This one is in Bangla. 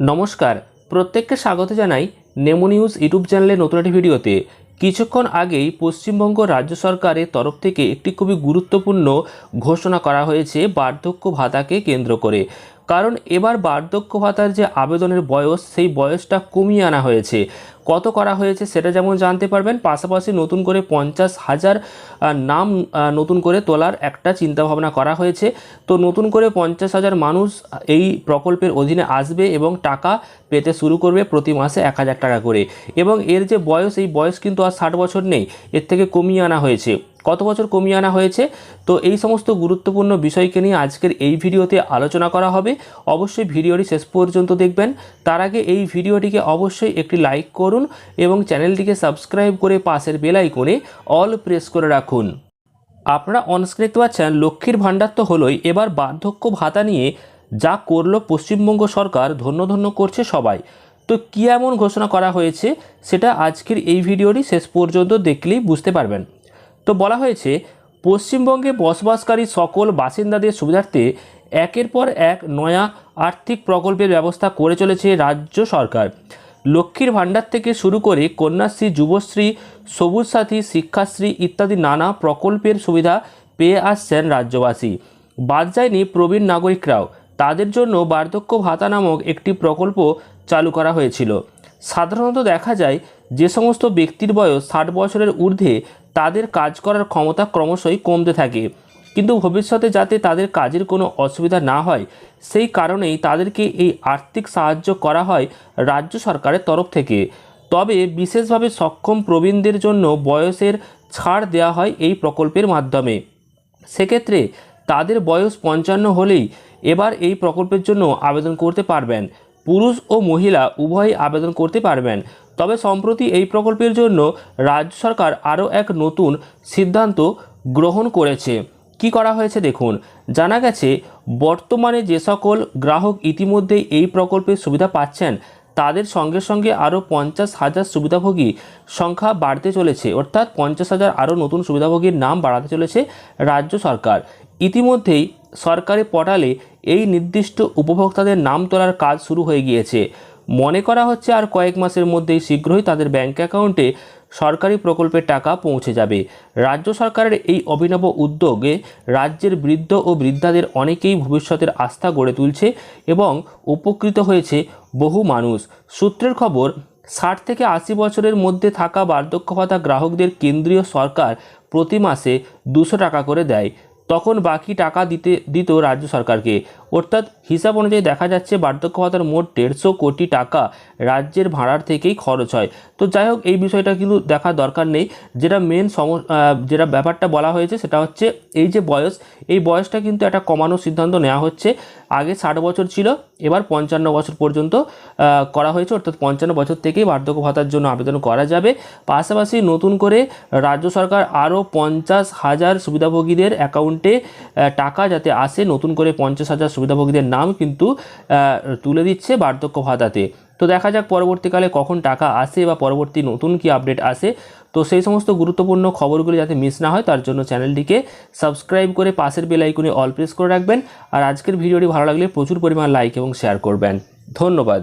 নমস্কার, প্রত্যেককে স্বাগত জানাই নেমো নিউজ ইউটিউব চ্যানেলে নতুন একটি ভিডিওতে। কিছুক্ষণ আগেই পশ্চিমবঙ্গ রাজ্য সরকারের তরফ থেকে একটি খুবই গুরুত্বপূর্ণ ঘোষণা করা হয়েছে বার্ধক্য ভাতাকে কেন্দ্র করে। কারণ এবার বার্ধক্য ভাতার যে আবেদনের বয়স, সেই বয়সটা কমিয়ে আনা হয়েছে। কত করা হয়েছে সেটা যেমন জানতে পারবেন, পাশাপাশি নতুন করে পঞ্চাশ হাজার নাম নতুন করে তোলার একটা চিন্তাভাবনা করা হয়েছে। তো নতুন করে পঞ্চাশ হাজার মানুষ এই প্রকল্পের অধীনে আসবে এবং টাকা পেতে শুরু করবে প্রতি মাসে এক হাজার টাকা করে। এবং এর যে বয়স, এই বয়স কিন্তু আর ষাট বছর নেই, এর থেকে কমিয়ে আনা হয়েছে। কত বছর কমিয়ে আনা হয়েছে? তো এই সমস্ত গুরুত্বপূর্ণ বিষয়কে নিয়ে আজকের এই ভিডিওতে আলোচনা করা হবে। অবশ্যই ভিডিওটি শেষ পর্যন্ত দেখবেন। তার আগে এই ভিডিওটিকে অবশ্যই একটি লাইক করুন। এবং চ্যানেলটিকে সাবস্ক্রাইব করে পাশের বেল আইকনে অল প্রেস করে রাখুন। আপনারা অনস্ক্রিন দেখতে পাচ্ছেন, লক্ষ্মীর ভাণ্ডার তো হলোই। এবার বার্ধক্য ভাতা নিয়ে যা করল পশ্চিমবঙ্গ সরকার, ধন্য ধন্য করছে সবাই। তো কী এমন ঘোষণা করা হয়েছে, সেটা আজকের এই ভিডিওটি শেষ পর্যন্ত দেখলেই বুঝতে পারবেন। তো বলা হয়েছে, পশ্চিমবঙ্গে বসবাসকারী সকল বাসিন্দাদের সুবিধার্থে একের পর এক নয়া আর্থিক প্রকল্পের ব্যবস্থা করে চলেছে রাজ্য সরকার। লক্ষ্মীর ভাণ্ডার থেকে শুরু করে কন্যাশ্রী, যুবশ্রী সবুজ সাথী শিক্ষাশ্রী ইত্যাদি নানা প্রকল্পের সুবিধা পেয়ে আসছেন রাজ্যবাসী। বাদ যায়নি প্রবীণ নাগরিকরাও। তাদের জন্য বার্ধক্য ভাতা নামক একটি প্রকল্প চালু করা হয়েছিল। সাধারণত দেখা যায়, যে সমস্ত ব্যক্তির বয়স ষাট বছরের ঊর্ধ্বে তাদের কাজ করার ক্ষমতা ক্রমশই কমতে থাকে। কিন্তু ভবিষ্যতে যাতে তাদের কাজের কোনো অসুবিধা না হয়, সেই কারণেই তাদেরকে এই আর্থিক সাহায্য করা হয় রাজ্য সরকারের তরফ থেকে। তবে বিশেষভাবে সক্ষম প্রবীণদের জন্য বয়সের ছাড় দেওয়া হয় এই প্রকল্পের মাধ্যমে। সেক্ষেত্রে তাদের বয়স পঞ্চান্ন হলেই এবার এই প্রকল্পের জন্য আবেদন করতে পারবেন। পুরুষ ও মহিলা উভয়ই আবেদন করতে পারবেন। তবে সম্প্রতি এই প্রকল্পের জন্য রাজ্য সরকার আরও এক নতুন সিদ্ধান্ত গ্রহণ করেছে। কি করা হয়েছে দেখুন। জানা গেছে, বর্তমানে যে সকল গ্রাহক ইতিমধ্যেই এই প্রকল্পের সুবিধা পাচ্ছেন, তাদের সঙ্গে সঙ্গে আরও পঞ্চাশ হাজার সুবিধাভোগী সংখ্যা বাড়তে চলেছে। অর্থাৎ পঞ্চাশ হাজার আরও নতুন সুবিধাভোগীর নাম বাড়াতে চলেছে রাজ্য সরকার। ইতিমধ্যেই সরকারি পোর্টালে এই নির্দিষ্ট উপভোক্তাদের নাম তোলার কাজ শুরু হয়ে গিয়েছে। মনে করা হচ্ছে আর কয়েক মাসের মধ্যেই শীঘ্রই তাদের ব্যাঙ্ক অ্যাকাউন্টে সরকারি প্রকল্পের টাকা পৌঁছে যাবে। রাজ্য সরকারের এই অভিনব উদ্যোগে রাজ্যের বৃদ্ধ ও বৃদ্ধাদের অনেকেই ভবিষ্যতের আস্থা গড়ে তুলছে এবং উপকৃত হয়েছে বহু মানুষ। সূত্রের খবর, ষাট থেকে আশি বছরের মধ্যে থাকা বার্ধক্য ভাতা গ্রাহকদের কেন্দ্রীয় সরকার প্রতি মাসে দুশো টাকা করে দেয়। তখন বাকি টাকা দিতে, দিত রাজ্য সরকারকে। অর্থাৎ হিসাব অনুযায়ী দেখা যাচ্ছে বার্ধক্য ভাতার মোট দেড়শো কোটি টাকা রাজ্যের ভাড়ার থেকেই খরচ হয়। তো যাই হোক, এই বিষয়টা কিন্তু দেখার দরকার নেই। যেটা মেন সম যেটা ব্যাপারটা বলা হয়েছে সেটা হচ্ছে এই যে বয়স, এই বয়সটা কিন্তু একটা কমানোর সিদ্ধান্ত নেওয়া হচ্ছে। আগে ষাট বছর ছিল, এবার পঞ্চান্ন বছর পর্যন্ত করা হয়েছে। অর্থাৎ পঞ্চান্ন বছর থেকেই বার্ধক্য ভাতার জন্য আবেদন করা যাবে। পাশাপাশি নতুন করে রাজ্য সরকার আরও পঞ্চাশ হাজার সুবিধাভোগীদের অ্যাকাউন্টে আহ, টাকা যাতে আসে নতুন করে পঞ্চাশ হাজার সুবিধাভোগীদের নাম কিন্তু তুলে দিচ্ছে বার্ধক্য ভাতাতে। তো দেখা যাক পরবর্তীকালে কখন টাকা আসে বা পরবর্তী নতুন কি আপডেট আসে। তো সেই সমস্ত গুরুত্বপূর্ণ খবরগুলি যাতে মিস না হয় তার জন্য চ্যানেলটিকে সাবস্ক্রাইব করে পাশের বেল আইকনে অল প্রেস করে রাখবেন। আর আজকের ভিডিওটি ভালো লাগলে প্রচুর পরিমাণ লাইক এবং শেয়ার করবেন। ধন্যবাদ।